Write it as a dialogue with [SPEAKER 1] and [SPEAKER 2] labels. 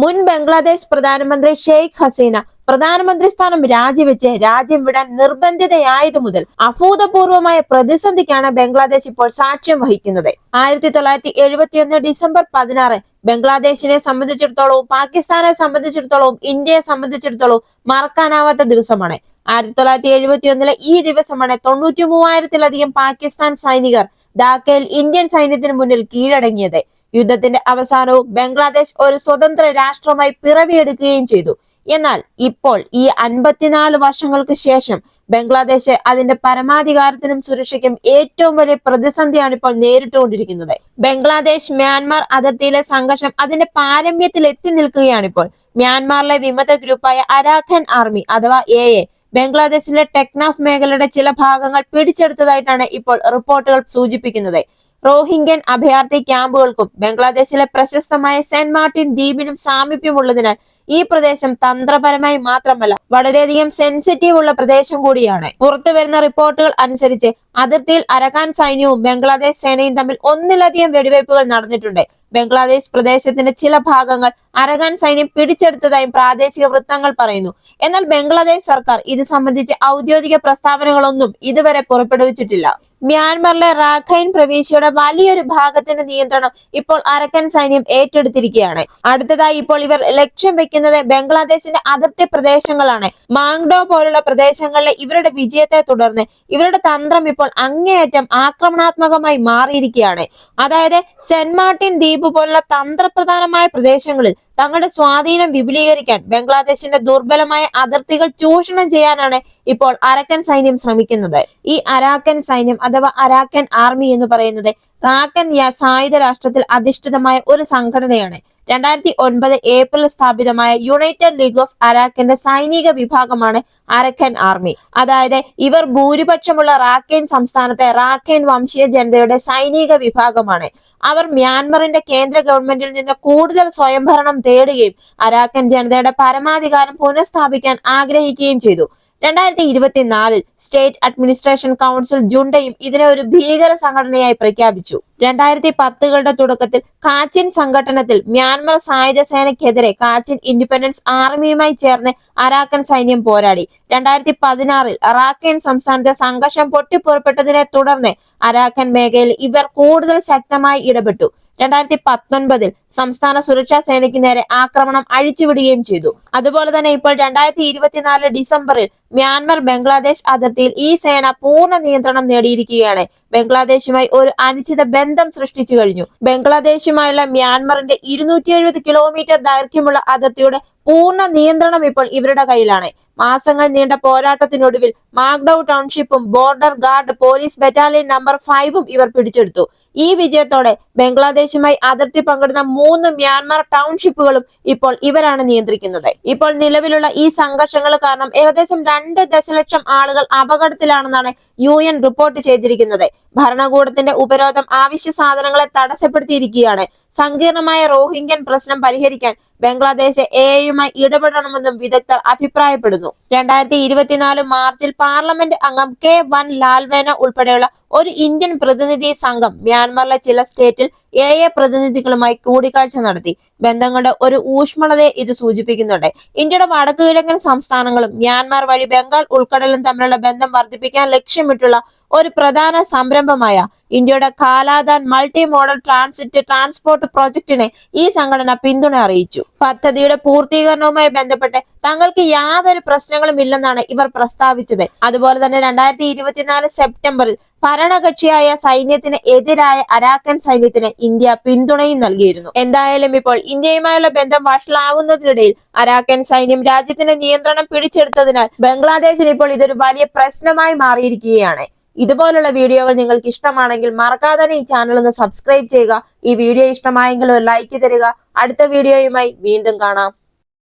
[SPEAKER 1] മുൻ ബംഗ്ലാദേശ് പ്രധാനമന്ത്രി ഷെയ്ഖ് ഹസീന പ്രധാനമന്ത്രി സ്ഥാനം രാജിവെച്ച് രാജ്യം വിടാൻ നിർബന്ധിതയായതു മുതൽ അഭൂതപൂർവമായ പ്രതിസന്ധിക്കാണ് ബംഗ്ലാദേശ് ഇപ്പോൾ സാക്ഷ്യം വഹിക്കുന്നത്. ആയിരത്തി തൊള്ളായിരത്തി എഴുപത്തിയൊന്ന് ഡിസംബർ പതിനാറ് ബംഗ്ലാദേശിനെ സംബന്ധിച്ചിടത്തോളവും പാകിസ്ഥാനെ സംബന്ധിച്ചിടത്തോളവും ഇന്ത്യയെ സംബന്ധിച്ചിടത്തോളവും മറക്കാനാവാത്ത ദിവസമാണ്. ആയിരത്തി തൊള്ളായിരത്തി എഴുപത്തി ഒന്നിലെ ഈ ദിവസമാണ് തൊണ്ണൂറ്റി മൂവായിരത്തിലധികം പാകിസ്ഥാൻ സൈനികർ ധാക്കയിൽ ഇന്ത്യൻ സൈന്യത്തിന് മുന്നിൽ കീഴടങ്ങിയത്. യുദ്ധത്തിന്റെ അവസാനവും ബംഗ്ലാദേശ് ഒരു സ്വതന്ത്ര രാഷ്ട്രമായി പിറവിയെടുക്കുകയും ചെയ്തു. എന്നാൽ ഇപ്പോൾ ഈ അൻപത്തിനാല് വർഷങ്ങൾക്ക് ശേഷം ബംഗ്ലാദേശ് അതിന്റെ പരമാധികാരത്തിനും സുരക്ഷയ്ക്കും ഏറ്റവും വലിയ പ്രതിസന്ധിയാണ് ഇപ്പോൾ നേരിട്ടുകൊണ്ടിരിക്കുന്നത്. ബംഗ്ലാദേശ് മ്യാൻമാർ അതിർത്തിയിലെ സംഘർഷം അതിന്റെ പാരമ്യത്തിൽ എത്തി നിൽക്കുകയാണ് ഇപ്പോൾ. മ്യാൻമാറിലെ വിമത ഗ്രൂപ്പായ അരാഖൻ ആർമി അഥവാ എ എ ബംഗ്ലാദേശിലെ ടെക്നാഫ് മേഖലയുടെ ചില ഭാഗങ്ങൾ പിടിച്ചെടുത്തതായിട്ടാണ് ഇപ്പോൾ റിപ്പോർട്ടുകൾ സൂചിപ്പിക്കുന്നത്. റോഹിംഗ്യൻ അഭയാർത്ഥി ക്യാമ്പുകൾക്കും ബംഗ്ലാദേശിലെ പ്രശസ്തമായ സെന്റ് മാർട്ടിൻ ദ്വീപിനും സാമീപ്യമുള്ളതിനാൽ ഈ പ്രദേശം തന്ത്രപരമായി മാത്രമല്ല വളരെയധികം സെൻസിറ്റീവ് ഉള്ള പ്രദേശം കൂടിയാണ്. പുറത്തു വരുന്ന റിപ്പോർട്ടുകൾ അനുസരിച്ച് അതിർത്തിയിൽ അരക്കാൻ സൈന്യവും ബംഗ്ലാദേശ് സേനയും തമ്മിൽ ഒന്നിലധികം വെടിവയ്പ്പുകൾ നടന്നിട്ടുണ്ട്. ബംഗ്ലാദേശ് പ്രദേശത്തിന്റെ ചില ഭാഗങ്ങൾ അരകാൻ സൈന്യം പിടിച്ചെടുത്തതായും പ്രാദേശിക വൃത്തങ്ങൾ പറയുന്നു. എന്നാൽ ബംഗ്ലാദേശ് സർക്കാർ ഇത് സംബന്ധിച്ച് ഔദ്യോഗിക പ്രസ്താവനകളൊന്നും ഇതുവരെ പുറപ്പെടുവിച്ചിട്ടില്ല. മ്യാൻമറിലെ റാഖൈൻ പ്രവിശ്യയുടെ വലിയൊരു ഭാഗത്തിന്റെ നിയന്ത്രണം ഇപ്പോൾ അരക്കൻ സൈന്യം ഏറ്റെടുത്തിരിക്കുകയാണ്. അടുത്തതായി ഇപ്പോൾ ഇവർ ലക്ഷ്യം വെക്കുന്നത് ബംഗ്ലാദേശിന്റെ അതിർത്തി പ്രദേശങ്ങളാണ്. മാങ്ഡോ പോലുള്ള പ്രദേശങ്ങളിലെ ഇവരുടെ വിജയത്തെ തുടർന്ന് ഇവരുടെ തന്ത്രം ഇപ്പോൾ അങ്ങേയറ്റം ആക്രമണാത്മകമായി മാറിയിരിക്കുകയാണ്. അതായത് സെന്റ് മാർട്ടിൻ ദ്വീപ് പോലുള്ള തന്ത്രപ്രധാനമായ പ്രദേശങ്ങളിൽ തങ്ങളുടെ സ്വാധീനം വിപുലീകരിക്കാൻ ബംഗ്ലാദേശിന്റെ ദുർബലമായ അതിർത്തികൾ ചൂഷണം ചെയ്യാനാണ് ഇപ്പോൾ അരക്കൻ സൈന്യം ശ്രമിക്കുന്നത്. ഈ അരാക്കൻ സൈന്യം അഥവാ അരാക്കൻ ആർമി എന്ന് പറയുന്നത് റാക്കൻ സായുധ രാഷ്ട്രത്തിൽ അധിഷ്ഠിതമായ ഒരു സംഘടനയാണ്. രണ്ടായിരത്തി ഒൻപത് ഏപ്രിൽ സ്ഥാപിതമായ യുണൈറ്റഡ് ലീഗ് ഓഫ് അരാക്കന്റെ സൈനിക വിഭാഗമാണ് അരക്കൻ ആർമി. അതായത് ഇവർ ഭൂരിപക്ഷമുള്ള റാക്കേൻ സംസ്ഥാനത്തെ റാക്കേൻ വംശീയ ജനതയുടെ സൈനിക വിഭാഗമാണ്. അവർ മ്യാൻമറിന്റെ കേന്ദ്ര ഗവൺമെന്റിൽ നിന്ന് കൂടുതൽ സ്വയംഭരണം തേടുകയും അരാക്കൻ ജനതയുടെ പരമാധികാരം പുനഃസ്ഥാപിക്കാൻ ആഗ്രഹിക്കുകയും ചെയ്തു. രണ്ടായിരത്തി ഇരുപത്തിനാലിൽ സ്റ്റേറ്റ് അഡ്മിനിസ്ട്രേഷൻ കൗൺസിൽ ജുണ്ടയും ഇതിനെ ഒരു ഭീകര സംഘടനയായി പ്രഖ്യാപിച്ചു. രണ്ടായിരത്തി പത്തുകളുടെ തുടക്കത്തിൽ കാച്ചിൻ സംഘടനത്തിൽ മ്യാൻമർ സായുധ സേനയ്ക്കെതിരെ കാച്ചിൻ ഇൻഡിപെൻഡൻസ് ആർമിയുമായി ചേർന്ന് അരാക്കൻ സൈന്യം പോരാടി. രണ്ടായിരത്തി പതിനാറിൽ അറാക്കൻ സംസ്ഥാനത്തെ സംഘർഷം പൊട്ടിപ്പുറപ്പെട്ടതിനെ തുടർന്ന് അരാക്കൻ മേഖലയിൽ ഇവർ കൂടുതൽ ശക്തമായി ഇടപെട്ടു. രണ്ടായിരത്തി പത്തൊൻപതിൽ സംസ്ഥാന സുരക്ഷാ സേനയ്ക്ക് നേരെ ആക്രമണം അഴിച്ചുവിടുകയും ചെയ്തു. അതുപോലെ തന്നെ ഇപ്പോൾ രണ്ടായിരത്തി ഇരുപത്തിനാല് ഡിസംബറിൽ മ്യാൻമർ ബംഗ്ലാദേശ് അതിർത്തിയിൽ ഈ സേന പൂർണ നിയന്ത്രണം നേടിയിരിക്കുകയാണ്. ബംഗ്ലാദേശുമായി ഒരു അനിശ്ചിത ബന്ധം സൃഷ്ടിച്ചു കഴിഞ്ഞു. ബംഗ്ലാദേശുമായുള്ള മ്യാൻമറിന്റെ ഇരുന്നൂറ്റി എഴുപത് കിലോമീറ്റർ ദൈർഘ്യമുള്ള അതിർത്തിയുടെ പൂർണ നിയന്ത്രണം ഇപ്പോൾ ഇവരുടെ കയ്യിലാണ്. മാസങ്ങൾ നീണ്ട പോരാട്ടത്തിനൊടുവിൽ Maungdaw ടൗൺഷിപ്പും border guard police battalion number ഫൈവും ഇവർ പിടിച്ചെടുത്തു. ഈ വിജയത്തോടെ ബംഗ്ലാദേശുമായി അതിർത്തി പങ്കിടുന്ന മൂന്ന് മ്യാൻമാർ ടൗൺഷിപ്പുകളും ഇപ്പോൾ ഇവരാണ് നിയന്ത്രിക്കുന്നത്. ഇപ്പോൾ നിലവിലുള്ള ഈ സംഘർഷങ്ങൾ കാരണം ഏകദേശം രണ്ട് ദശലക്ഷം ആളുകൾ അപകടത്തിലാണെന്നാണ് യു എൻ റിപ്പോർട്ട് ചെയ്തിരിക്കുന്നത്. ഭരണകൂടത്തിന്റെ ഉപരോധം ആവശ്യ സാധനങ്ങളെ തടസ്സപ്പെടുത്തിയിരിക്കുകയാണ്. സങ്കീർണമായ റോഹിംഗ്യൻ പ്രശ്നം പരിഹരിക്കാൻ ബംഗ്ലാദേശ് എയുമായി ഇടപെടണമെന്നും വിദഗ്ധർ അഭിപ്രായപ്പെടുന്നു. രണ്ടായിരത്തി ഇരുപത്തിനാല് മാർച്ചിൽ പാർലമെന്റ് അംഗം കെ വൻ ലാൽവേന ഉൾപ്പെടെയുള്ള ഒരു ഇന്ത്യൻ പ്രതിനിധി സംഘം മ്യാൻമറിലെ ചില സ്റ്റേറ്റിൽ എ എ പ്രതിനിധികളുമായി കൂടിക്കാഴ്ച നടത്തി. ബന്ധങ്ങളുടെ ഒരു ഊഷ്മളതയെ ഇത് സൂചിപ്പിക്കുന്നുണ്ട്. ഇന്ത്യയുടെ വടക്കു കിഴക്കൻ സംസ്ഥാനങ്ങളും മ്യാൻമാർ വഴി ബംഗാൾ ഉൾക്കടലും തമ്മിലുള്ള ബന്ധം വർദ്ധിപ്പിക്കാൻ ലക്ഷ്യമിട്ടുള്ള ഒരു പ്രധാന സംരംഭമായ ഇന്ത്യയുടെ Kaladan multi modal transit transport പ്രോജക്റ്റിനെ ഈ സംഘടന പിന്തുണ അറിയിച്ചു. പദ്ധതിയുടെ പൂർത്തീകരണവുമായി ബന്ധപ്പെട്ട് തങ്ങൾക്ക് യാതൊരു പ്രശ്നങ്ങളും ഇല്ലെന്നാണ് ഇവർ പ്രസ്താവിച്ചത്. അതുപോലെ തന്നെ രണ്ടായിരത്തി ഇരുപത്തിനാല് സെപ്റ്റംബറിൽ ഭരണകക്ഷിയായ സൈന്യത്തിന് എതിരായ അരാക്കൻ സൈന്യത്തിന് ഇന്ത്യ പിന്തുണയും നൽകിയിരുന്നു. എന്തായാലും ഇപ്പോൾ ഇന്ത്യയുമായുള്ള ബന്ധം വഷളാകുന്നതിനിടയിൽ അരാക്കൻ സൈന്യം രാജ്യത്തിന്റെ നിയന്ത്രണം പിടിച്ചെടുത്തതിനാൽ ബംഗ്ലാദേശിന് ഇപ്പോൾ ഇതൊരു വലിയ പ്രശ്നമായി മാറിയിരിക്കുകയാണ്. ഇതുപോലുള്ള വീഡിയോകൾ നിങ്ങൾക്ക് ഇഷ്ടമാണെങ്കിൽ മറക്കാതെ ഈ ചാനൽ ഒന്ന് സബ്സ്ക്രൈബ് ചെയ്യുക. ഈ വീഡിയോ ഇഷ്ടമായെങ്കിൽ ഒരു ലൈക്ക് തരിക. അടുത്ത വീഡിയോയുമായി വീണ്ടും കാണാം.